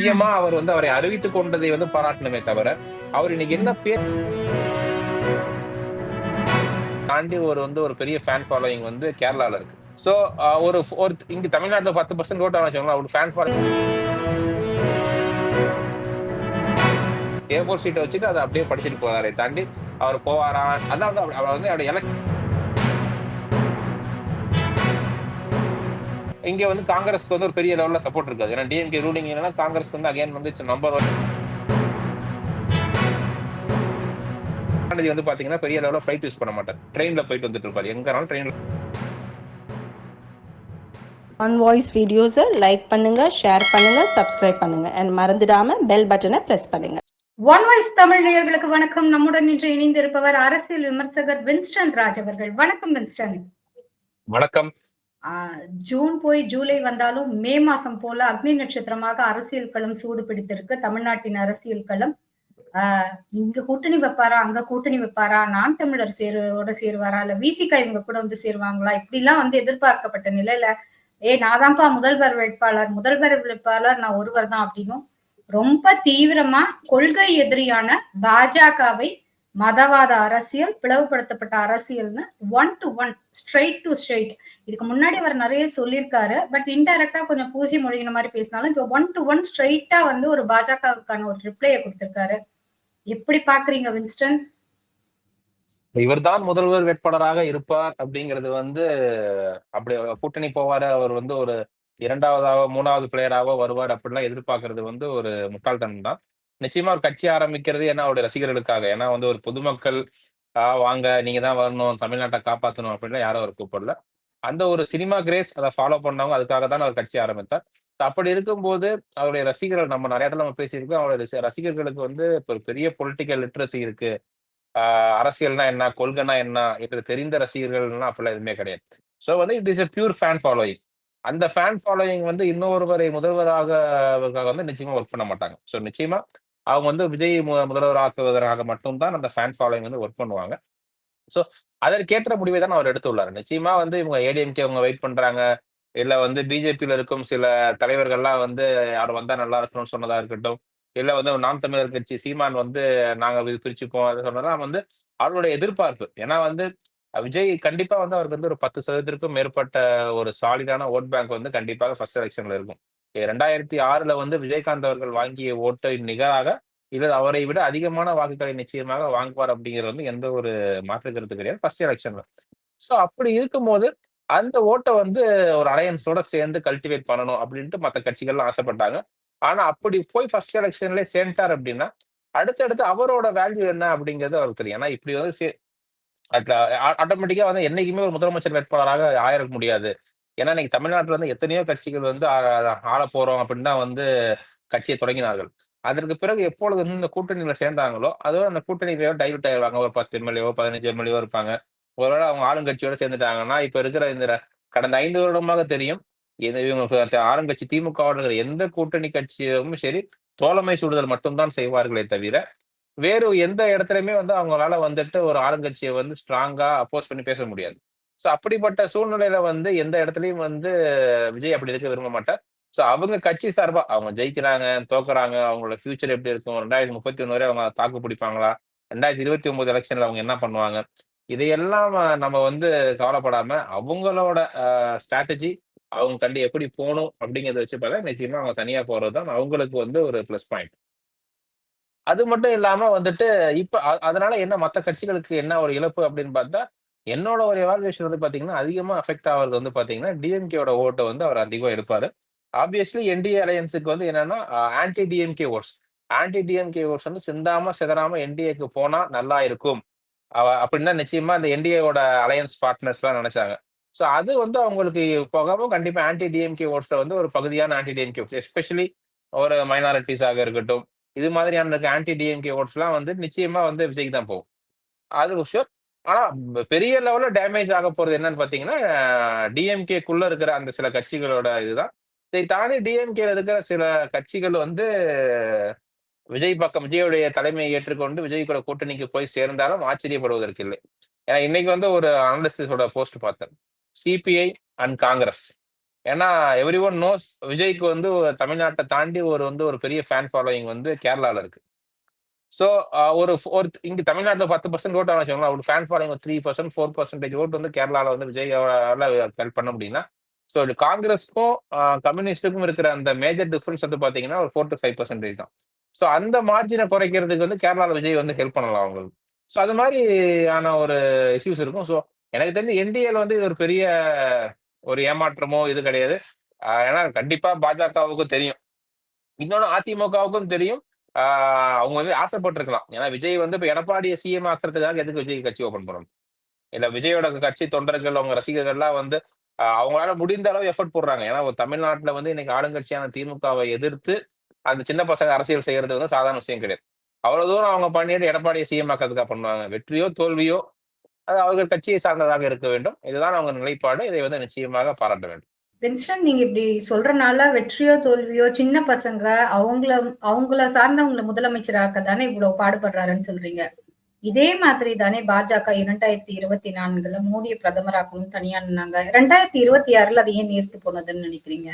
முக்கியமா அவர் வந்து அவரை அறிவித்துக் கொண்டதை வந்து பாராட்டணுமே தவிர அவர் இன்னைக்கு என்ன பேர் தாண்டி ஒரு வந்து ஒரு பெரிய ஃபேன் ஃபாலோயிங் வந்து கேரளால இருக்கு. சோ ஒரு ஒரு இங்க தமிழ்நாட்டுல பத்து பர்சன்ட் ஓட்டு வச்சுக்கோங்களேன் அவர் ஃபேன் ஃபாலோயிங் ஏ ஃபோர் சீட்டை வச்சுட்டு அதை அப்படியே படிச்சுட்டு போறாரே தாண்டி அவர் போவாரா? அதான் வந்து அவர் அவர் வந்து அவருடைய எலக்ட் இங்க வந்து காங்கிரஸ்க்கு வந்து ஒரு பெரிய லெவல்ல சப்போர்ட் இருக்காது. ஏன்னா டிஎம்கே ரூலிங் காங்கிரஸ் வந்து அகைன் வந்து நம்பர் ஒன் வந்து பாத்தீங்கன்னா பெரிய லெவல்ல ஃபிளைட் யூஸ் பண்ண மாட்டார். ட்ரெயின்ல போயிட்டு வந்துட்டு இருப்பாரு. எங்கனாலும் ட்ரெயின்ல ஆன் வாய்ஸ் வீடியோஸை லைக் பண்ணுங்க ஷேர் பண்ணுங்க சப்ஸ்கிரைப் பண்ணுங்க. அண்ட் மறந்துடாம பெல் பட்டனை பிரஸ் பண்ணுங்க. ஒன் வாய்ஸ் தமிழ் நேயர்களுக்கு வணக்கம். நம்முடன் இன்று இணைந்திருப்பவர் அரசியல் விமர்சகர் வின்ஸ்டன் ராஜ் அவர்கள். வணக்கம் வின்ஸ்டன். வணக்கம். ஜூன் போய் ஜூலை வந்தாலும் மே மாசம் போல அக்னி நட்சத்திரமாக அரசியல் களம் சூடு பிடித்திருக்கு. தமிழ்நாட்டின் அரசியல் களம். ஆஹ் இங்க கூட்டணி வைப்பாரா? அங்க கூட்டணி வைப்பாரா? நாம் தமிழர் சேருவோட சேருவாரா? இல்ல விசிகா இவங்க கூட வந்து சேருவாங்களா? இப்படி எல்லாம் வந்து எதிர்பார்க்கப்பட்ட நிலையில ஏ நான் தான்ப்பா முதல்வர் வேட்பாளர். முதல்வர் வேட்பாளர் நான் ஒருவர் தான் அப்படின்னும் ரொம்ப தீவிரமா கொள்கை எதிரியான பாஜகவை மதவாத அரசியல் பிளவுபடுத்தப்பட்ட அரசியல்னு one to one straight to straight இதுக்கு முன்னாடி அவர் நிறைய சொல்லியிருக்காரு பட் இன்டைரக்டா கொஞ்சம் பூசி மொழிகிற மாதிரி பேசினாலும் இப்போ ஒன் டு ஒன் ஸ்ட்ரைட்டா வந்து ஒரு பாஜகவுக்கான ஒரு ரிப்ளையை கொடுத்திருக்காரு. எப்படி பாக்குறீங்க வின்ஸ்டன்? இவர்தான் முதல்வர் வேட்பாளராக இருப்பார் அப்படிங்கிறது வந்து அப்படி கூட்டணி போவாரு அவர் வந்து ஒரு இரண்டாவதாக மூணாவது பிளேயராக வருவார் அப்படிலாம் எதிர்பார்க்கறது வந்து ஒரு முட்டாள்தனம் தான் நிச்சயமா ஒரு கட்சி ஆரம்பிக்கிறது ஏன்னா அவருடைய ரசிகர்களுக்காக. ஏன்னா வந்து ஒரு பொதுமக்கள் ஆஹ் வாங்க நீங்க தான் வரணும் தமிழ்நாட்டை காப்பாற்றணும் அப்படின்லாம் யாரும் அவர் கூப்பிடல. அந்த ஒரு சினிமா கிரேஸ் அதை ஃபாலோ பண்ணவங்க அதுக்காக தான் அவர் கட்சி ஆரம்பித்தார். அப்படி இருக்கும்போது அவருடைய ரசிகர்கள் நம்ம நிறைய இடத்துல நம்ம பேசியிருக்கோம். அவருடைய ரசிகர்களுக்கு வந்து இப்போ ஒரு பெரிய பொலிட்டிக்கல் லிட்ரஸி இருக்கு. ஆஹ் அரசியல்னா என்ன கொள்கைனா என்ன என்று தெரிந்த ரசிகர்கள்லாம் அப்படிலாம் எதுவுமே கிடையாது. ஸோ வந்து it is a pure fan following அந்த ஃபேன் ஃபாலோயிங் வந்து இன்னொருவரை முதல்வராக அவருக்காக வந்து நிச்சயமா ஒர்க் பண்ண மாட்டாங்க. ஸோ நிச்சயமா அவங்க வந்து விஜய் மு- முதல்வராக்குவதற்காக மட்டும்தான் அந்த ஃபேன் ஃபாலோயிங் வந்து ஒர்க் பண்ணுவாங்க. ஸோ அதற்கேற்ற முடிவை தான் அவர் எடுத்துள்ளார். நிச்சயமா வந்து இவங்க ஏடிஎம்கே அவங்க வெயிட் பண்றாங்க. இல்லை வந்து பிஜேபியில் இருக்கும் சில தலைவர்கள்லாம் வந்து யார் வந்தா நல்லா இருக்கணும்னு சொன்னதா இருக்கட்டும். இல்லை வந்து நாம் தமிழர் கட்சி சீமான் வந்து நாங்கள் இது பிரிச்சுப்போம். அது சொன்னதான் வந்து அவருடைய எதிர்பார்ப்பு. ஏன்னா வந்து விஜய் கண்டிப்பாக வந்து அவருக்கு வந்து ஒரு பத்து சதவீதத்திற்கும் மேற்பட்ட ஒரு சாலிடான ஓட் பேங்க் வந்து கண்டிப்பாக ஃபர்ஸ்ட் எலெக்ஷனில் இருக்கும். ரெண்டாயிரத்தி ஆறுல வந்து விஜயகாந்த் அவர்கள் வாங்கிய ஓட்டை நிகராக இதில் அவரை விட அதிகமான வாக்குகளை நிச்சயமாக வாங்குவார் அப்படிங்கிறது வந்து எந்த ஒரு மாற்று கருத்து கிடையாது. ஃபர்ஸ்ட் எலெக்ஷன்ல ஸோ அப்படி இருக்கும்போது அந்த ஓட்டை வந்து ஒரு அலையன்ஸோட சேர்ந்து கல்டிவேட் பண்ணணும் அப்படின்ட்டு மற்ற கட்சிகள்லாம் ஆசைப்பட்டாங்க. ஆனா அப்படி போய் ஃபர்ஸ்ட் எலெக்ஷன்ல சேர்ந்துட்டார் அப்படின்னா அடுத்தடுத்து அவரோட வேல்யூ என்ன அப்படிங்கிறது அவருக்கு தெரியும். ஏன்னா இப்படி வந்து ஆட்டோமேட்டிக்கா வந்து என்னைக்குமே ஒரு முதலமைச்சர் வேட்பாளராக ஆயிர முடியாது. ஏன்னா இன்னைக்கு தமிழ்நாட்டுல வந்து எத்தனையோ கட்சிகள் வந்து ஆள போறோம் அப்படின்னு தான் வந்து கட்சியை தொடங்கினார்கள். அதற்கு பிறகு எப்பொழுது வந்து இந்த கூட்டணியில சேர்ந்தாங்களோ அதோட அந்த கூட்டணியிலேயோ டைவர்ட் ஆயிடுவாங்க. ஒரு பத்து எம்எல்ஏவோ பதினஞ்சு எம்எல்ஏவோ இருப்பாங்க. ஒருவேளை அவங்க ஆளுங்கட்சியோட சேர்ந்துட்டாங்கன்னா இப்ப இருக்கிற இந்த கடந்த ஐந்து வருடமாக தெரியும் இந்த ஆளுங்கட்சி திமுக இருக்கிற எந்த கூட்டணி கட்சியும் சரி தோழமை சூடுதல் மட்டும்தான் செய்வார்களே தவிர வேறு எந்த இடத்துலயுமே வந்து அவங்களால வந்துட்டு ஒரு ஆளுங்கட்சியை வந்து ஸ்ட்ராங்கா அப்போஸ் பண்ணி பேச முடியாது. ஸோ அப்படிப்பட்ட சூழ்நிலையில வந்து எந்த இடத்துலையும் வந்து விஜய் அப்படி இருக்க விரும்ப மாட்டார். ஸோ அவங்க கட்சி சார்பா அவங்க ஜெயிக்கிறாங்க தோக்குறாங்க அவங்களோட ஃபியூச்சர் எப்படி இருக்கும் ரெண்டாயிரத்தி முப்பத்தி ஒன்று வரை அவங்க தாக்கு பிடிப்பாங்களா ரெண்டாயிரத்தி இருபத்தி ஒன்பது எலெக்ஷன்ல அவங்க என்ன பண்ணுவாங்க இதையெல்லாம் நம்ம வந்து கவலைப்படாம அவங்களோட ஸ்ட்ராட்டஜி அவங்க கண்டு எப்படி போகணும் அப்படிங்கிறத வச்சு பார்த்தா நிச்சயமா அவங்க தனியா போறது தான் அவங்களுக்கு வந்து ஒரு ப்ளஸ் பாயிண்ட் அது மட்டும் இல்லாம வந்துட்டு இப்ப அதனால என்ன மற்ற கட்சிகளுக்கு என்ன ஒரு இழப்பு அப்படின்னு பார்த்தா என்னோட ஒரு எவால்வேஷன் வந்து பாத்தீங்கன்னா அதிகமா அஃபெக்ட் ஆகிறது வந்து பாத்தீங்கன்னா டிஎம்கேயோட ஓட்டை வந்து அவர் அதிகமா எடுப்பாரு. ஆப்வியஸ்லி என்டிஏ அலையன்ஸுக்கு வந்து என்னன்னா anti DMK votes anti DMK votes வந்து சிந்தாம சிதறாம என்டிஏக்கு போனா நல்லா இருக்கும். அப்படின்னா நிச்சயமா இந்த என்டிஏவோட அலையன்ஸ் பார்ட்னர்ஸ் எல்லாம் நினைச்சாங்க. ஸோ அது வந்து அவங்களுக்கு போகாம கண்டிப்பா ஆன்டி டிஎம்கே ஓட்ஸ்ல வந்து ஒரு பகுதியான ஆன்டி டிஎம்கே ஓட்ஸ் எஸ்பெஷலி ஒரு மைனாரிட்டிஸாக இருக்கட்டும் இது மாதிரியான இருக்க ஆன்டி டிஎம்கே ஓட்ஸ்லாம் வந்து நிச்சயமா வந்து விஜய்க்கு தான் போகும். அது ஷோர் ஆனா பெரிய லெவல்ல டேமேஜ் ஆக போறது என்னன்னு பாத்தீங்கன்னா டிஎம்கேக்குள்ள இருக்கிற அந்த சில கட்சிகளோட இதுதான். இதை தாண்டி டிஎம்கேல இருக்கிற சில கட்சிகள் வந்து விஜய் பக்கம் விஜயோடைய தலைமையை ஏற்றுக்கொண்டு விஜய் கூட கூட்டணிக்கு போய் சேர்ந்தாலும் ஆச்சரியப்படுவதற்கு இல்லை. ஏன்னா இன்னைக்கு வந்து ஒரு அனலிஸ்டோட போஸ்ட் பார்த்தேன். சிபிஐ அண்ட் காங்கிரஸ் ஏன்னா எவ்ரி ஒன் நோஸ் விஜய்க்கு வந்து ஒரு தமிழ்நாட்டை தாண்டி ஒரு வந்து ஒரு பெரிய ஃபேன் ஃபாலோயிங் வந்து கேரளாவில் இருக்கு. ஸோ uh, ஒரு ஒரு இங்கே தமிழ்நாட்டில் பத்து பர்சன்ட் ஓட் வச்சுக்கோங்களேன். ஒரு fan following three percent four percentage vote வந்து கேரளாவில் வந்து விஜய் ஹெல்ப் பண்ண முடியும்னா ஸோ காங்கிரஸ்க்கும் கம்யூனிஸ்டுக்கும் இருக்கிற அந்த மேஜர் டிஃப்ரென்ஸ் வந்து பார்த்தீங்கன்னா ஒரு ஃபோர் டு ஃபைவ் பர்சன்டேஜ் தான். ஸோ அந்த மார்ஜினை குறைக்கிறதுக்கு வந்து கேரளாவில் விஜய் வந்து ஹெல்ப் பண்ணலாம் அவங்களுக்கு. ஸோ அது மாதிரி ஆன ஒரு இஷ்யூஸ் இருக்கும். ஸோ எனக்கு தெரிஞ்சு என்டிஏல வந்து இது ஒரு பெரிய ஒரு ஏமாற்றமோ இது கிடையாது. ஏன்னா கண்டிப்பாக பாஜகவுக்கும் தெரியும். இன்னொன்று அதிமுகவுக்கும் தெரியும். அவங்க வந்து ஆசைப்பட்டிருக்கலாம். ஏன்னா விஜய் வந்து இப்போ எடப்பாடியை சிஎம் ஆக்குறதுக்காக எதுக்கு விஜய் கட்சி ஓபன் பண்ணணும்? இல்லை விஜயோட கட்சி தொண்டர்கள் அவங்க ரசிகர்கள்லாம் வந்து அவங்களால முடிந்த அளவு எஃபர்ட் போடுறாங்க. ஏன்னா ஒரு வந்து இன்னைக்கு ஆளுங்கட்சியான திமுகவை எதிர்த்து அந்த சின்ன பசங்க அரசியல் செய்யறது வந்து சாதாரண விஷயம் கிடையாது. அவ்வளவு தூரம் அவங்க பண்ணிட்டு எடப்பாடியை சிஎம் ஆக்கிறதுக்காக பண்ணுவாங்க. வெற்றியோ தோல்வியோ அது அவர்கள் கட்சியை சார்ந்ததாக இருக்க வேண்டும். இதுதான் அவங்க நிலைப்பாடு. இதை வந்து நிச்சயமாக பாராட்ட வேண்டும். வின்ஸ்டன் நீங்க இப்படி சொல்றனால வெற்றியோ தோல்வியோ சின்ன பசங்க அவங்கள அவங்கள சார்ந்தவங்களை முதலமைச்சராக்க தானே இவ்வளவு பாடுபடுறாருன்னு சொல்றீங்க. இதே மாதிரி தானே பாஜக இரண்டாயிரத்தி இருபத்தி நான்குல மோடிய பிரதமராக்கணும் தனியா நின்னாங்க. ரெண்டாயிரத்தி இருபத்தி ஆறுல அதை ஏன் நேர்த்து போனதுன்னு நினைக்கிறீங்க?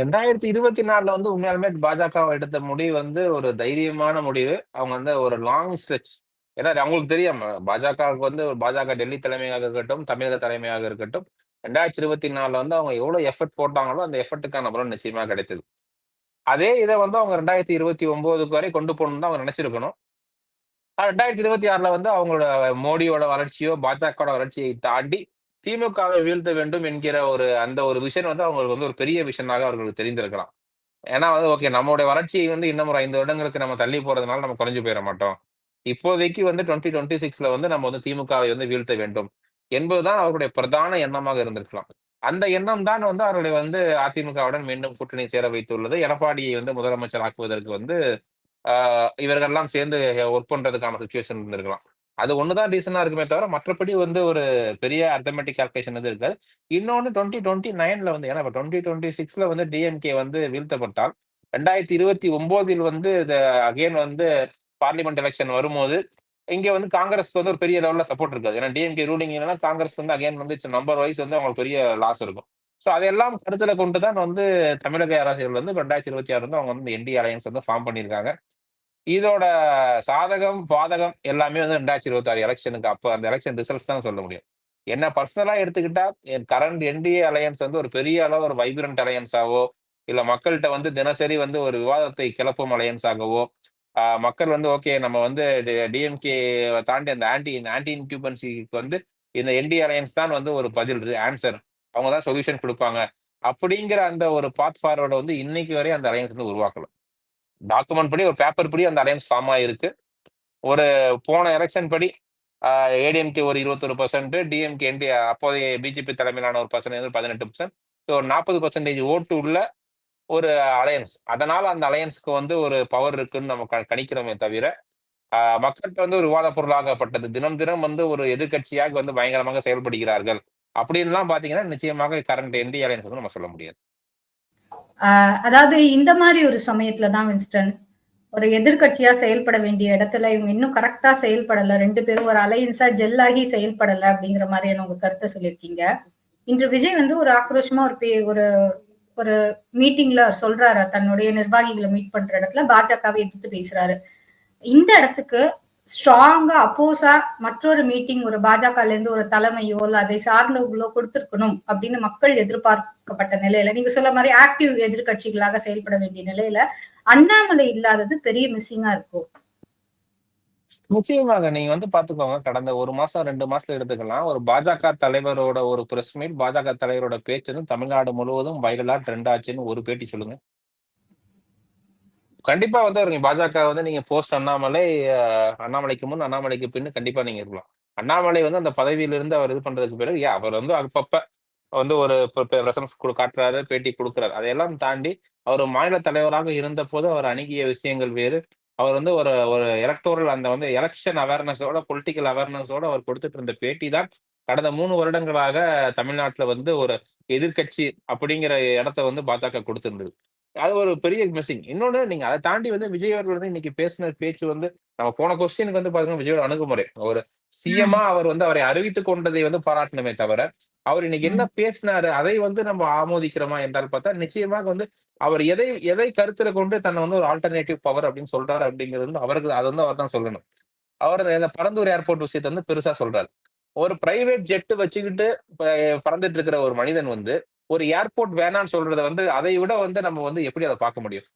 ரெண்டாயிரத்தி இருபத்தி நாலுல வந்து உண்மையாலுமே பாஜக எடுத்த முடிவு வந்து ஒரு தைரியமான முடிவு. அவங்க வந்து ஒரு லாங் ஸ்ட்ரெச் ஏன்னா அவங்களுக்கு தெரியும் பாஜகவுக்கு வந்து ஒரு பாஜக டெல்லி தலைமையாக இருக்கட்டும் தமிழக தலைமையாக இருக்கட்டும் ரெண்டாயிரத்தி இருபத்தி நாலுல வந்து அவங்க எவ்வளவு எஃபர்ட் போட்டாங்களோ அந்த எஃபர்ட்டுக்கான பலன் நிச்சயமா கிடைத்தது. அதே இதை வந்து அவங்க ரெண்டாயிரத்தி இருபத்தி ஒன்பதுக்கு வரை கொண்டு போகணும்னு தான் அவங்க நினைச்சிருக்கணும். ரெண்டாயிரத்தி இருபத்தி ஆறுல வந்து அவங்களோட மோடியோட வளர்ச்சியோ பாஜகவோட வளர்ச்சியை தாண்டி திமுகவை வீழ்த்த வேண்டும் என்கிற ஒரு அந்த ஒரு விஷன் வந்து அவங்களுக்கு வந்து ஒரு பெரிய விஷனாக அவர்களுக்கு தெரிந்திருக்கலாம். ஏன்னா வந்து ஓகே நம்மளுடைய வளர்ச்சியை வந்து இன்னும் ஒரு ஐந்து வருடங்களுக்கு நம்ம தள்ளி போறதுனால நம்ம குறைஞ்சு போயிட மாட்டோம். இப்போதைக்கு வந்து டுவெண்ட்டி டுவெண்ட்டி சிக்ஸ்ல வந்து நம்ம வந்து திமுகவை வந்து வீழ்த்த வேண்டும். என்பதுதான் அவருடைய பிரதான எண்ணமாக இருந்திருக்கலாம். அந்த எண்ணம் தான் வந்து அவர்களை வந்து அதிமுகவுடன் மீண்டும் கூட்டணி சேர வைத்துள்ளது. எடப்பாடியை வந்து முதலமைச்சர் ஆக்குவதற்கு வந்து ஆஹ் இவர்கள்லாம் சேர்ந்து ஒர்க் பண்றதுக்கான சுச்சுவேஷன் இருந்திருக்கலாம். அது ஒண்ணுதான் ரீசனா இருக்குமே தவிர மற்றபடி வந்து ஒரு பெரிய அர்த்தமெட்டிக் கால்குலேஷன் வந்து இருக்காது. இன்னொன்னு டுவெண்ட்டி டுவெண்ட்டி நைன்ல வந்து ஏன்னா டுவெண்ட்டி டுவெண்ட்டி சிக்ஸ்ல வந்து டிஎம்கே வந்து வீழ்த்தப்பட்டால் ரெண்டாயிரத்தி இருபத்தி ஒன்பதில் வந்து அகைன் வந்து பார்லிமெண்ட் எலெக்ஷன் வரும்போது இங்கே வந்து காங்கிரஸ் வந்து ஒரு பெரிய லெவலில் சப்போர்ட் இருக்காது. ஏன்னா டிஎம்கே ரூலிங் இல்லைன்னா காங்கிரஸ் வந்து அகைன் வந்து நம்பர் வைஸ் வந்து அவங்களுக்கு பெரிய லாஸ் இருக்கும். ஸோ அதெல்லாம் கருத்தில் கொண்டு தான் வந்து தமிழக அரசியல் வந்து ரெண்டாயிரத்தி இருபத்தி ஆறு வந்து அவங்க வந்து என்டி அலையன்ஸ் வந்து ஃபார்ம் பண்ணியிருக்காங்க. இதோட சாதகம் பாதகம் எல்லாமே வந்து ரெண்டாயிரத்தி இருபத்தி ஆறு எலெக்ஷனுக்கு அப்போ அந்த எலெக்ஷன் ரிசல்ட்ஸ் தான் சொல்ல முடியும். என்ன பர்சனலாக எடுத்துக்கிட்டா என் கரண்ட் என்டிஏ அலையன்ஸ் வந்து ஒரு பெரிய அளவு ஒரு வைப்ரண்ட் அலையன்ஸாவோ இல்லை மக்கள்கிட்ட வந்து தினசரி வந்து ஒரு விவாதத்தை கிளப்பும் அலையன்ஸாகவோ மக்கள் வந்து ஓகே நம்ம வந்து டிஎம்கே தாண்டி அந்த ஆன்டி ஆன்டி இன்க்யூபன்சிக்கு வந்து இந்த என்டி அலையன்ஸ் தான் வந்து ஒரு பதில் ஆன்சர் அவங்க தான் சொல்யூஷன் கொடுப்பாங்க. அப்படிங்கிற அந்த ஒரு பாத் ஃபார்வர்டை வந்து இன்னைக்கு வரை அந்த அலையன்ஸ் வந்து உருவாக்கல. டாக்குமெண்ட் படி ஒரு பேப்பர் படி அந்த அலையன்ஸ் ஃபார்ம் ஆயிருக்கு. ஒரு போன எலெக்ஷன் படி ஏடிஎம்கே ஒரு இருபத்தொரு பர்சன்ட் டிஎம்கே என்டி அப்போதைய பிஜேபி தலைமையிலான ஒரு பர்சன்டேஜ் பதினெட்டு பர்சன்ட் ஸோ நாற்பது பர்சன்டேஜ் ஓட்டு உள்ள ஒரு அலையன்ஸ் அதனால அந்த அலையன்ஸ்க்கு வந்து ஒரு பவர் இருக்குன்னு நம்ம கணிக்கிறோமே தவிர மக்கள்கிட்ட வந்து ஒரு விவாத பொருளாகப்பட்டது. தினம் தினம் வந்து ஒரு எதிர்கட்சியாக வந்து பயங்கரமாக செயல்படுகிறார்கள். அப்படின்லாம் பாத்தீங்கன்னா நிச்சயமாக கரண்ட் என்டி அலையன்ஸ் வந்து நம்ம சொல்ல முடியாது. அதாவது இந்த மாதிரி ஒரு சமயத்துல தான் வின்ஸ்டன் ஒரு எதிர்கட்சியா செயல்பட வேண்டிய இடத்துல இவங்க இன்னும் கரெக்டா செயல்படல ரெண்டு பேரும் ஒரு அலையன்ஸா ஜெல்லாகி செயல்படல அப்படிங்கிற மாதிரியான உங்க கருத்தை சொல்லியிருக்கீங்க. இன்று விஜய் வந்து ஒரு ஆக்ரோஷமா ஒரு பே ஒரு ஒரு மீட்டிங்ல சொல்றாரு தன்னுடைய நிர்வாகிகளை மீட் பண்ற இடத்துல பாஜகவை எதிர்த்து பேசுறாரு. இந்த இடத்துக்கு ஸ்ட்ராங்கா அப்போஸா மற்றொரு மீட்டிங் ஒரு பாஜகல இருந்து ஒரு தலைமையோ இல்ல அதை சார்ந்தவங்களோ கொடுத்திருக்கணும் அப்படின்னு மக்கள் எதிர்பார்க்கப்பட்ட நிலையில நீங்க சொல்ல மாதிரி ஆக்டிவ் எதிர்கட்சிகளாக செயல்பட வேண்டிய நிலையில அண்ணாமலை இல்லாதது பெரிய மிஸ்ஸிங்கா இருக்கும். நிச்சயமாக நீங்க வந்து பாத்துக்கோங்க கடந்த ஒரு மாசம் ரெண்டு மாசத்துல எடுத்துக்கலாம். ஒரு பாஜக தலைவரோட ஒரு பிரஸ் மீட் பாஜக தலைவரோட பேச்சு தமிழ்நாடு முழுவதும் வைரலா ட்ரெண்ட் ஆச்சுன்னு ஒரு பேட்டி சொல்லுங்க. கண்டிப்பா வந்து ஒரு பாஜக வந்து நீங்க போஸ்ட் அண்ணாமலை அண்ணாமலைக்கு முன் அண்ணாமலைக்கு பின்னு கண்டிப்பா நீங்க இருக்கலாம். அண்ணாமலை வந்து அந்த பதவியிலிருந்து அவர் இது பண்றதுக்கு பிறகு ஏன் அவர் வந்து அப்பப்ப வந்து ஒரு ரெசன்ஸ் காட்டுறாரு பேட்டி கொடுக்குறாரு. அதையெல்லாம் தாண்டி அவர் மாநில தலைவராக இருந்த போது அவர் அணுகிய விஷயங்கள் வேறு. அவர் வந்து ஒரு ஒரு எலக்டோரல் அந்த வந்து எலெக்ஷன் அவேர்னஸோட பொலிட்டிக்கல் அவேர்னஸோட அவர் கொடுத்துட்டு இருந்த பேட்டி தான் கடந்த மூணு வருடங்களாக தமிழ்நாட்டில் வந்து ஒரு எதிர்கட்சி அப்படிங்கிற இடத்த வந்து பாஜக கொடுத்துருந்தது அது ஒரு பெரிய மிஸ்ஸிங். இன்னொன்று நீங்கள் அதை தாண்டி வந்து விஜய் அவர்கள் வந்து இன்னைக்கு பேசின பேச்சு வந்து நம்ம போன கொஸ்டினுக்கு வந்து பாத்தீங்கன்னா விஜயோட அணுகுமுறை. ஒரு சிஎம்மா. அவர் வந்து அவரை அறிவித்துக் கொண்டதை வந்து பாராட்டணுமே தவிர, அவர் இன்னைக்கு என்ன. பேசினாரு, அதை வந்து நம்ம ஆமோதிக்கிறோமா என்றால் பார்த்தா, நிச்சயமாக வந்து அவர் எதை எதை கருத்துல கொண்டு தன்னை வந்து ஒரு ஆல்டர்னேட்டிவ் பவர் அப்படின்னு சொல்றாரு அப்படிங்கிறது வந்து அவருக்கு அது வந்து அவர் தான் சொல்லணும். அவர் இந்த பரந்தூர் ஏர்போர்ட் விஷயத்த வந்து பெருசா சொல்றாரு. ஒரு பிரைவேட் ஜெட் வச்சுக்கிட்டு பறந்துட்டு இருக்கிற ஒரு மனிதன் வந்து, ஒரு ஏர்போர்ட் வேணான்னு சொல்றத வந்து அதை விட வந்து நம்ம வந்து எப்படி அத பார்க்க முடியும்?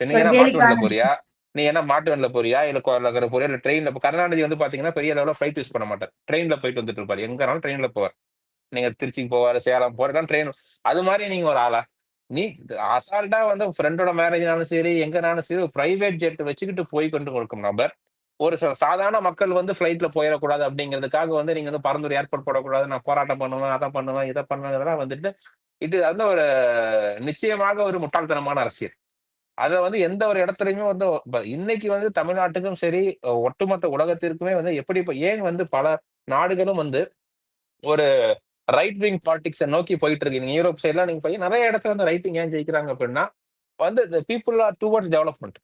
சரி நீ ஒரு நீ என்ன மாட்டு வண்டில போறியா? இல்ல கோலாகல போறியா? இல்ல ட்ரெயின்ல கருணாநிதி வந்து பார்த்தீங்கன்னா, பெரிய லெவலில் ஃப்ளைட் யூஸ் பண்ண மாட்டார். ட்ரெயின்ல போயிட்டு வந்துட்டு இருப்பாரு. எங்கனாலும் ட்ரெயின்ல போவார். நீங்க திருச்சிக்கு போவாரு, சேலம் போறதுலாம் ட்ரெயின். அது மாதிரி நீங்க ஒரு ஆளா? நீ அசால்ட்டா வந்து ஃப்ரெண்டோட மேரேஜ்னாலும் சரி, எங்கனாலும் சரி, பிரைவேட் ஜெட் வச்சுக்கிட்டு போய் கொண்டு கொடுக்கும் நபர், ஒரு சாதாரண மக்கள் வந்து ஃப்ளைட்ல போயிடக்கூடாது அப்படிங்கிறதுக்காக வந்து நீங்க வந்து பரந்தூர் ஏர்போர்ட் போடக்கூடாது, நான் போராட்டம் பண்ணுவேன், அதை பண்ணுவேன், இதை பண்ணுவேன் இதெல்லாம் வந்துட்டு, இது வந்து ஒரு நிச்சயமாக ஒரு முட்டாள்தனமான அரசியல். அதை வந்து எந்த ஒரு இடத்துலையுமே வந்து ப இன்னைக்கு வந்து தமிழ்நாட்டுக்கும் சரி, ஒட்டுமொத்த உலகத்திற்குமே வந்து எப்படி இப்போ ஏன் வந்து பல நாடுகளும் வந்து ஒரு ரைட் விங் பாலிடிக்ஸ நோக்கி போயிட்டு இருக்கு. நீங்க யூரோப் சைட்லாம் நீங்க போய் நிறைய இடத்துல வந்து ரைட் விங் ஏன் ஜெயிக்கிறாங்க அப்படின்னா, வந்து இந்த people are toward development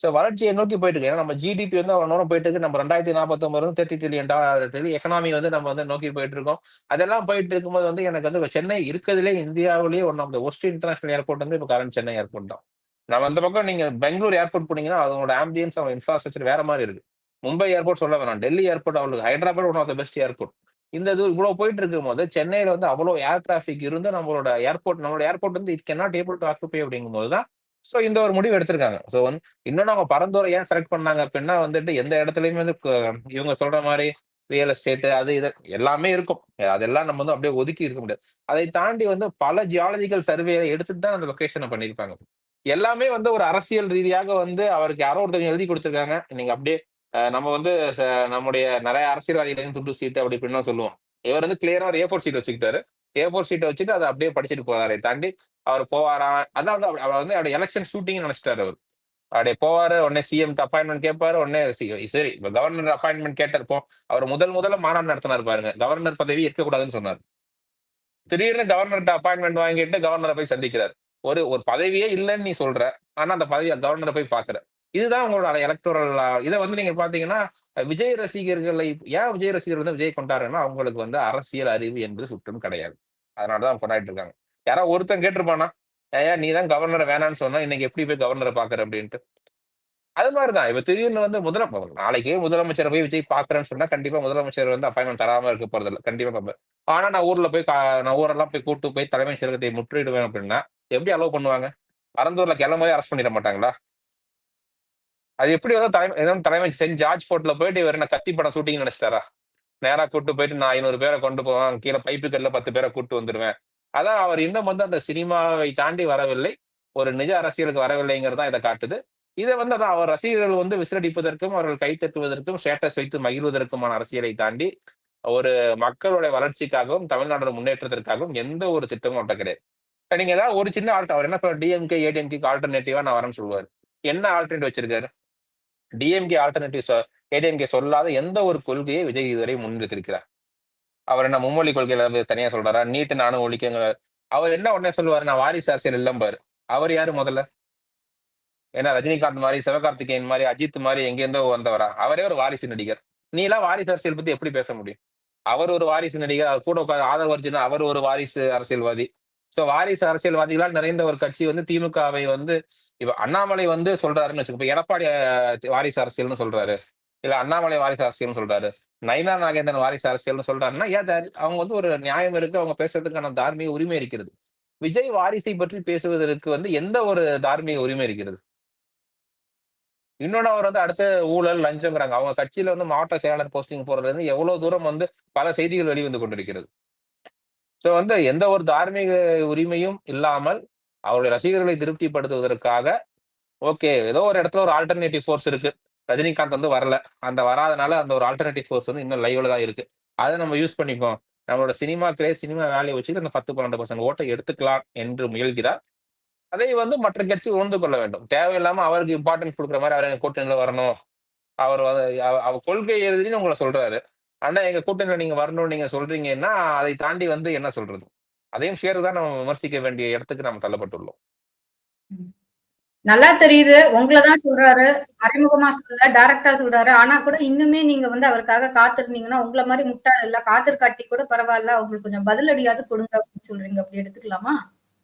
so வளர்ச்சியை நோக்கி போயிட்டு இருக்கு. ஏன்னா நம்ம ஜிடிபி வந்து அவ்வளோ நேரம் போயிட்டு இருக்கு. நம்ம 2049 வந்து thirty trillion dollar trillion economy வந்து நம்ம வந்து நோக்கி போயிட்டு இருக்கோம். அதெல்லாம் போயிட்டு இருக்கும்போது வந்து எனக்கு வந்து சென்னை இருக்கிறதுலே இந்தியாவிலேயே one of the worst international airport வந்து இப்போ கரண்ட் சென்னை ஏர்போர்ட் தான். நம்ம அந்த பக்கம் நீங்க பெங்களூர் ஏர்போர்ட் போனீங்கன்னா, அதோட ஆம்பியன்ஸ், அவங்க இன்ஃப்ராஸ்ட்ரக்சர் வேற மாதிரி இருக்கு. மும்பை ஏர்போர்ட் சொல்ல வேணாம். டெல்லி ஏர்போர்ட் அவ்வளவு Hyderabad one of the best airport. இந்த இது இவ்வளவு போயிட்டு இருக்கும்போது, சென்னையில வந்து அவ்வளோ ஏர் டிராபிக் இருந்து நம்மளோட ஏர்போர்ட் நம்மளோட ஏர்போர்ட் வந்து it can't able to do அப்படிங்கும் அப்படிங்கும்போது தான், ஸோ இந்த ஒரு முடிவு எடுத்திருக்காங்க. ஸோ வந்து இன்னொன்னு அவங்க பரந்தூர ஏன் செலக்ட் பண்ணாங்க அப்படின்னா வந்துட்டு, எந்த இடத்துலயுமே வந்து இவங்க சொல்ற மாதிரி ரியல் எஸ்டேட் அது இது எல்லாமே இருக்கும். அதெல்லாம் நம்ம வந்து அப்படியே ஒதுக்கி இருக்க முடியாது. அதை தாண்டி வந்து பல ஜியாலஜிக்கல் சர்வே எடுத்துட்டு தான் அந்த லொக்கேஷனை பண்ணியிருப்பாங்க. எல்லாமே வந்து ஒரு அரசியல் ரீதியாக வந்து அவருக்கு யாரோ ஒருத்தவங்க எழுதி கொடுத்துருக்காங்க நீங்க அப்படியே நம்ம வந்து நம்முடைய நிறைய அரசியல்வாதிகளையும் துண்டு சீட்டு அப்படி இப்படின்லாம் சொல்லுவோம். இவர் வந்து கிளியரா ஒரு ஏ4 ஷீட் வச்சுக்கிட்டாரு. ஏ ஃபோர் சீட்டை வச்சுட்டு அத அப்படியே படிச்சுட்டு போறாரு தாண்டி, அவர் போவாரா? அதான் வந்து அவர் வந்து அவருடைய எலெக்ஷன் ஷூட்டிங் நினைச்சிட்டாரு அவரு. அப்படியே போவாரு, உடனே சிஎம் அப்பாயின்மெண்ட் கேட்பாரு, உடனே சரி சரி கவர்னர் அப்பாயின்மெண்ட் கேட்டிருப்போம் அவர் முதல் முதல்ல மாநாடு நடத்தினார் பாருங்க. கவர்னர் பதவி இருக்கக்கூடாதுன்னு சொன்னார் திடீர்னு கவர்னர்கிட்ட அப்பாயின்மெண்ட் வாங்கிட்டு கவர்னரை போய் சந்திக்கிறார். ஒரு ஒரு பதவியே இல்லைன்னு நீ சொல்ற. ஆனா அந்த பதவி கவர்னரை போய் பாக்குற இதுதான் உங்களோட எலக்டோரல் இதை வந்து நீங்க பார்த்தீங்கன்னா, விஜய் ரசிகர்களை ஏன் விஜய் ரசிகர்கள் வந்து விஜய் கொண்டாருன்னா அவங்களுக்கு வந்து அரசியல் அறிவு என்பது சுற்றும் கிடையாது. அதனால தான் கொண்டாடிட்டு இருக்காங்க. யாராவது ஒருத்தன் கேட்டிருப்பானா? ஏன் நீ தான் கவர்னரை வேணான்னு சொன்னா இன்னைக்கு எப்படி போய் கவர்னரை பாக்குற அப்படின்ட்டு. அது மாதிரிதான் தான். இப்ப திடீர்னு வந்து முதல நாளைக்கே முதலமைச்சர் போய் விஜய் பாக்குறேன்னு சொன்னா, கண்டிப்பா முதலமைச்சர் வந்து அப்பாயின்மெண்ட் தராம இருக்க போறதில்ல. கண்டிப்பா பார்ப்பேன் ஆனா நான் ஊர்ல போய் கா நான் ஊரெல்லாம் போய் கூட்டு போய் தலைமை செயலகத்தை முற்றுகையிடுவேன் அப்படின்னா, எப்படி அலோவ் பண்ணுவாங்க? பரந்தூர்ல கிளம்பும்போதே அரெஸ்ட் பண்ணிட மாட்டாங்களா? அது எப்படி வந்து தலைமை தலைமை செஞ்சு ஜார்ஜ் ஃபோர்ட்ல போயிட்டு இவர் என்ன கத்தி படம் ஷூட்டிங் நினைச்சிட்டாரா நேரா கூட்டு போயிட்டு நான் ஐநூறு பேரை கொண்டு போவேன். கீழ பைப்பு கல்ல பத்து பேரை கூட்டு வந்துருவேன். அதான் அவர் இன்னும் வந்து அந்த சினிமாவை தாண்டி வரவில்லை. ஒரு நிஜ அரசியலுக்கு வரவில்லைங்கிறது தான் இதை காட்டுது. இதை வந்து அதான் அவர் ரசிகர்கள் வந்து விசிலடிப்பதற்கும், அவர்கள் கை தட்டுவதற்கும், ஸ்டேட்டஸ் வைத்து மகிழ்வதற்குமான அரசியலை தாண்டி, ஒரு மக்களுடைய வளர்ச்சிக்காகவும், தமிழ்நாட்டோட முன்னேற்றத்திற்காகவும் எந்த ஒரு திட்டமும் அவர்ட்ட கிடையாது. நீங்க ஏதாவது ஒரு சின்ன ஆல்ட் அவர் என்ன சொல்ற டிஎம்கே, ஏடிஎம்கேக்கு ஆல்டர்னேட்டிவா நான் வரேன்னு சொல்லுவார் என்ன ஆல்டர்னேட்டிவ் வச்சிருக்காரு? டிஎம்கே ஆல்டர்னேட்டிவ் ஏடிஎம்கே சொல்லாத எந்த ஒரு கொள்கையை விஜய் இதுவரை முன்வைத்திருக்கிறார். அவர் என்ன மும்மொழி கொள்கையில தனியா சொல்றாரா? நீட்டு நானும் ஒழிக்கங்க அவர் என்ன உடனே சொல்லுவாரு, நான் வாரிசு அரசியல் இல்லம்பாரு. அவர் யாரு முதல்ல? ஏன்னா ரஜினிகாந்த் மாதிரி சிவகார்த்திகேயன் மாதிரி அஜித் மாதிரி எங்கேருந்தோ வந்தவரா? அவரே ஒரு வாரிசு நடிகர். நீலாம் வாரிசு அரசியல் பத்தி எப்படி பேச முடியும்? அவர் ஒரு வாரிசு நடிகர். அவர் கூட உட்கார்ந்து ஆதரவு அவர் ஒரு வாரிசு அரசியல்வாதி. சோ வாரிசு அரசியல்வாதிகளால் நிறைந்த ஒரு கட்சி வந்து திமுகவை வந்து இப்ப அண்ணாமலை வந்து சொல்றாருன்னு வச்சுக்கோ. இப்ப எடப்பாடி வாரிசு அரசியல்னு சொல்றாரு. இல்ல அண்ணாமலை வாரிசு அரசியல்னு சொல்றாரு. நயனா நாகேந்திரன் வாரிசு அரசியல்னு சொல்றாருன்னா, ஏன் அவங்க வந்து ஒரு நியாயம் இருக்கு. அவங்க பேசுறதுக்கான தார்மீக உரிமை இருக்கிறது. விஜய் வாரிசை பற்றி பேசுவதற்கு வந்து எந்த ஒரு தார்மீக உரிமை இருக்கிறது? இன்னொன்னு அவர் வந்து அடுத்த ஊழல், லஞ்சம்ங்கிறாங்க. அவங்க கட்சியில வந்து மாவட்ட செயலாளர் போஸ்டிங் போறதுலருந்து எவ்வளவு தூரம் வந்து பல செய்திகள் வெளிவந்து கொண்டிருக்கிறது. ஸோ வந்து எந்த ஒரு தார்மீக உரிமையும் இல்லாமல், அவருடைய ரசிகர்களை திருப்திப்படுத்துவதற்காக, ஓகே ஏதோ ஒரு இடத்துல ஒரு ஆல்டர்னேட்டிவ் ஃபோர்ஸ் இருக்கு. ரஜினிகாந்த் வந்து வரல. அந்த வராதனால அந்த ஒரு ஆல்டர்னேட்டிவ் ஃபோர்ஸ் வந்து இன்னும் லைவ்ல தான் இருக்கு. அதை நம்ம யூஸ் பண்ணிப்போம். நம்மளோட சினிமா கிரேஸ், சினிமா வேலையை வச்சுட்டு அந்த பத்து பன்னெண்டு பர்சன்ட் ஓட்டை எடுத்துக்கலாம் என்று முயல்கிறார். அதை வந்து மற்ற கட்சி உணர்ந்து கொள்ள வேண்டும். தேவையில்லாம அவருக்கு இம்பார்ட்டன்ஸ் கொடுக்குற மாதிரி அவர் கூட்டணியில் வரணும். அவர் அவர் கொள்கை எழுதின்னு உங்களை சொல்றாரு. ஆனா எங்க கூட்டணியில நீங்க வரணும்னு நீங்க சொல்றீங்கன்னா, அதை தாண்டி வந்து என்ன சொல்றது? அதையும் சேர்த்து தான் நம்ம விமர்சிக்க வேண்டிய இடத்துக்கு நம்ம தள்ளப்பட்டுள்ளோம். நல்லா தெரியுது. உங்களை தான் சொல்றாரு. மறைமுகமா சொல்ல டைரக்டா சொல்றாரு. ஆனா கூட இன்னுமே நீங்க வந்து அவருக்காக காத்திருந்தீங்கன்னா உங்களை மாதிரி முட்டாள் இல்ல காத்திருக்காட்டி கூட பரவாயில்ல அவங்களுக்கு கொஞ்சம் பதிலடியாவது கொடுங்க அப்படின்னு சொல்றீங்க. அப்படி எடுத்துக்கலாமா?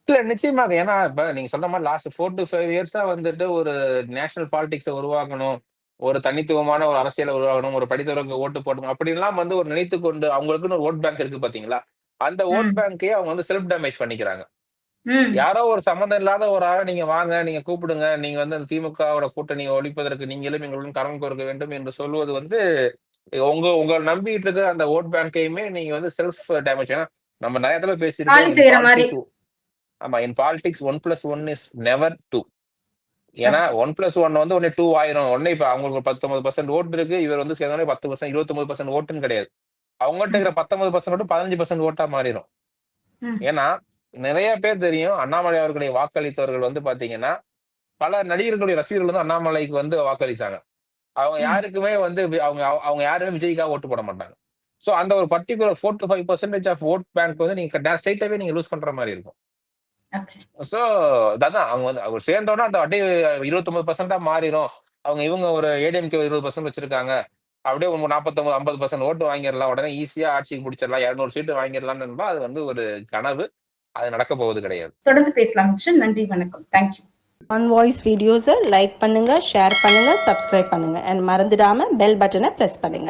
இல்ல நிச்சயமாக. ஏன்னா இப்ப நீங்க சொன்ன மாதிரி லாஸ்ட் ஃபோர் டு ஃபைவ் இயர்ஸா வந்துட்டு ஒரு நேஷனல் பாலிடிக்ஸை உருவாக்கணும். ஒரு தனித்துவமான ஒரு அரசியலை உருவாக்கணும் ஒரு படித்தவருக்கு ஓட்டு போடணும் அப்படிலாம் வந்து ஒரு நினைத்து கொண்டு அவங்களுக்குன்னு ஒரு ஓட் பேங்க் இருக்கு பாத்தீங்களா? அந்த ஓட். பேங்கையே அவங்க வந்து செல்ஃப் டேமேஜ் பண்ணிக்கிறாங்க. யாரோ ஒரு சம்மந்தம் இல்லாத ஒரு ஆளை நீங்க வாங்க நீங்க கூப்பிடுங்க நீங்க வந்து அந்த திமுகவோட கூட்டணி ஒழிப்பதற்கு நீங்களும் எங்களுடன் கரம் கோர்க்க வேண்டும் என்று சொல்வது வந்து உங்க உங்க நம்பிட்டு இருக்க அந்த ஓட் பேங்கையுமே நீங்க வந்து செல்ஃப் டேமேஜ் ஏன்னா நம்ம நிறைய தடவை மாதிரி. ஆமா in politics one plus one is never two ஏன்னா ஒன் பிளஸ் ஒன் வந்து உடனே டூ ஆயிரும். உடனே இப்ப அவங்களுக்கு ஒரு பத்தொன்பது பர்சன்ட் ஓட்டு இருக்கு. இவர் வந்து சேர்ந்தோடனே பத்து பர்சன்ட் இருபத்தொன்பது பர்சன்ட் ஓட்டுன்னு கிடையாது. அவங்ககிட்ட இருக்கிற பத்தொன்பது பர்சன்ட் ஓட்டு பதினஞ்சு பர்சன்ட் ஓட்டா மாறிடும். ஏன்னா நிறைய பேர் தெரியும் அண்ணாமலை அவர்களை வாக்களித்தவர்கள் வந்து பாத்தீங்கன்னா பல நடிகர்களுடைய ரசிகர்கள் வந்து அண்ணாமலைக்கு வந்து வாக்களிச்சாங்க. அவங்க. யாருக்குமே வந்து அவங்க அவங்க- யாருமே விஜய்க்காக ஓட்டு போட மாட்டாங்க. சோ அந்த ஒரு particular four to five percentage of vote bank வந்து நீங்க ஸ்ட்ரைட்டாவே நீங்க லூஸ் பண்ற மாதிரி இருக்கும். ஓகே சோ அதான் அவங்க வந்து அவர் சேர்ந்தோட அந்த அப்படியே இருபத்தொன்பது பர்சன்டா மாறிடும் அவங்க இவங்க ஒரு ஏடிஎம்கே இருபது பர்சன்ட் வச்சிருக்காங்க. அப்படியே ஒரு நாற்பத்தொன்பது ஐம்பது பர்சன்ட் ஓட்டு வாங்கிடலாம். உடனே ஈஸியா ஆட்சிக்கு பிடிச்சிடலாம் இரநூறு சீட்டு வாங்கிடலாம்னு நினைப்பா அது வந்து ஒரு கனவு. அது நடக்க போவது கிடையாது. தொடர்ந்து பேசலாம் நன்றி வணக்கம். தேங்க்யூ ஆன் வாய்ஸ் வீடியோஸை லைக் பண்ணுங்க ஷேர் பண்ணுங்க சப்ஸ்கிரைப் பண்ணுங்க. அண்ட் மறந்துடாம பெல் பட்டனை ப்ரெஸ் பண்ணுங்க.